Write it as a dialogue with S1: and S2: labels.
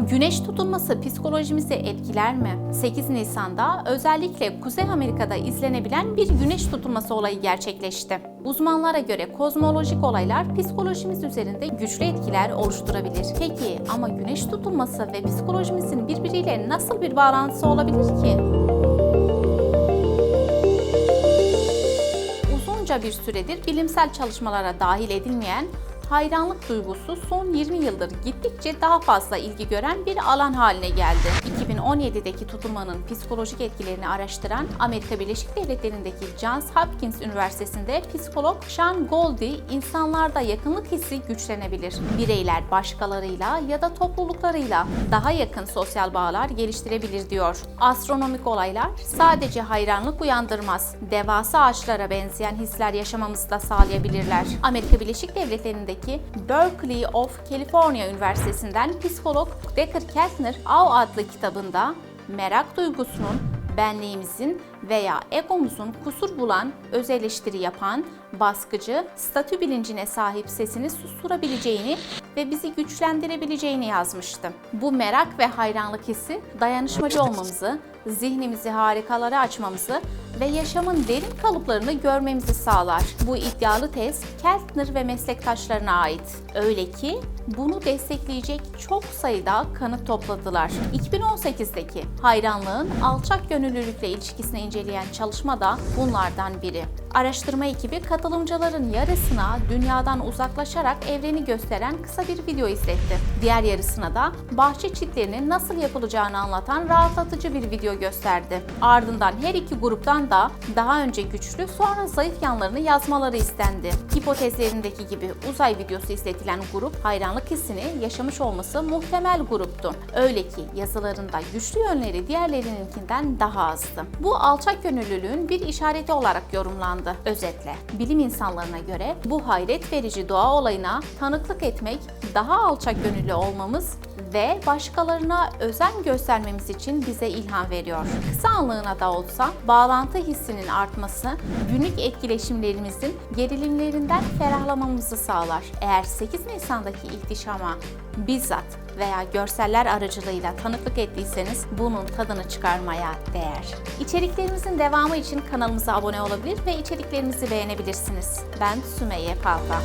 S1: Güneş tutulması psikolojimizi etkiler mi? 8 Nisan'da özellikle Kuzey Amerika'da izlenebilen bir güneş tutulması olayı gerçekleşti. Uzmanlara göre kozmolojik olaylar psikolojimiz üzerinde güçlü etkiler oluşturabilir. Peki ama güneş tutulması ve psikolojimizin birbiriyle nasıl bir bağlantısı olabilir ki? Uzunca bir süredir bilimsel çalışmalara dahil edilmeyen hayranlık duygusu son 20 yıldır gittikçe daha fazla ilgi gören bir alan haline geldi. 2017'deki tutulmanın psikolojik etkilerini araştıran Amerika Birleşik Devletleri'ndeki Johns Hopkins Üniversitesi'nde psikolog Sean Goldie, insanlarda yakınlık hissi güçlenebilir. Bireyler başkalarıyla ya da topluluklarıyla daha yakın sosyal bağlar geliştirebilir diyor. Astronomik olaylar sadece hayranlık uyandırmaz, devasa ağaçlara benzeyen hisler yaşamamızı da sağlayabilirler. Amerika Birleşik Devletleri'ndeki Berkeley of California Üniversitesi'nden psikolog Decker Keltner Av adlı kitabında merak duygusunun benliğimizin veya egomuzun kusur bulan, öz eleştiri yapan, baskıcı, statü bilincine sahip sesini susturabileceğini ve bizi güçlendirebileceğini yazmıştı. Bu merak ve hayranlık hissi dayanışmacı olmamızı, zihnimizi harikalara açmamızı ve yaşamın derin kalıplarını görmemizi sağlar. Bu iddialı tez Keltner ve meslektaşlarına ait. Öyle ki bunu destekleyecek çok sayıda kanıt topladılar. 2018'deki hayranlığın alçak gönüllülükle ilişkisini inceleyen çalışma da bunlardan biri. Araştırma ekibi katılımcıların yarısına dünyadan uzaklaşarak evreni gösteren kısa bir video izletti. Diğer yarısına da bahçe çitlerinin nasıl yapılacağını anlatan rahatlatıcı bir video gösterdi. Ardından her iki gruptan da daha önce güçlü sonra zayıf yanlarını yazmaları istendi. Hipotezlerindeki gibi uzay videosu izletilen grup hayranlık hissini yaşamış olması muhtemel gruptu. Öyle ki yazılarında güçlü yönleri diğerlerininkinden daha azdı. Bu alçak gönüllülüğün bir işareti olarak yorumlandı. Özetle, bilim insanlarına göre bu hayret verici doğa olayına tanıklık etmek, daha alçak gönüllü olmamız ve başkalarına özen göstermemiz için bize ilham veriyor. Kısa anlığına da olsa bağlantı hissinin artması günlük etkileşimlerimizin gerilimlerinden ferahlamamızı sağlar. Eğer 8 Nisan'daki ihtişama bizzat veya görseller aracılığıyla tanıklık ettiyseniz bunun tadını çıkarmaya değer. İçeriklerimizin devamı için kanalımıza abone olabilir ve içeriklerimizi beğenebilirsiniz. Ben Sümeyye Palta.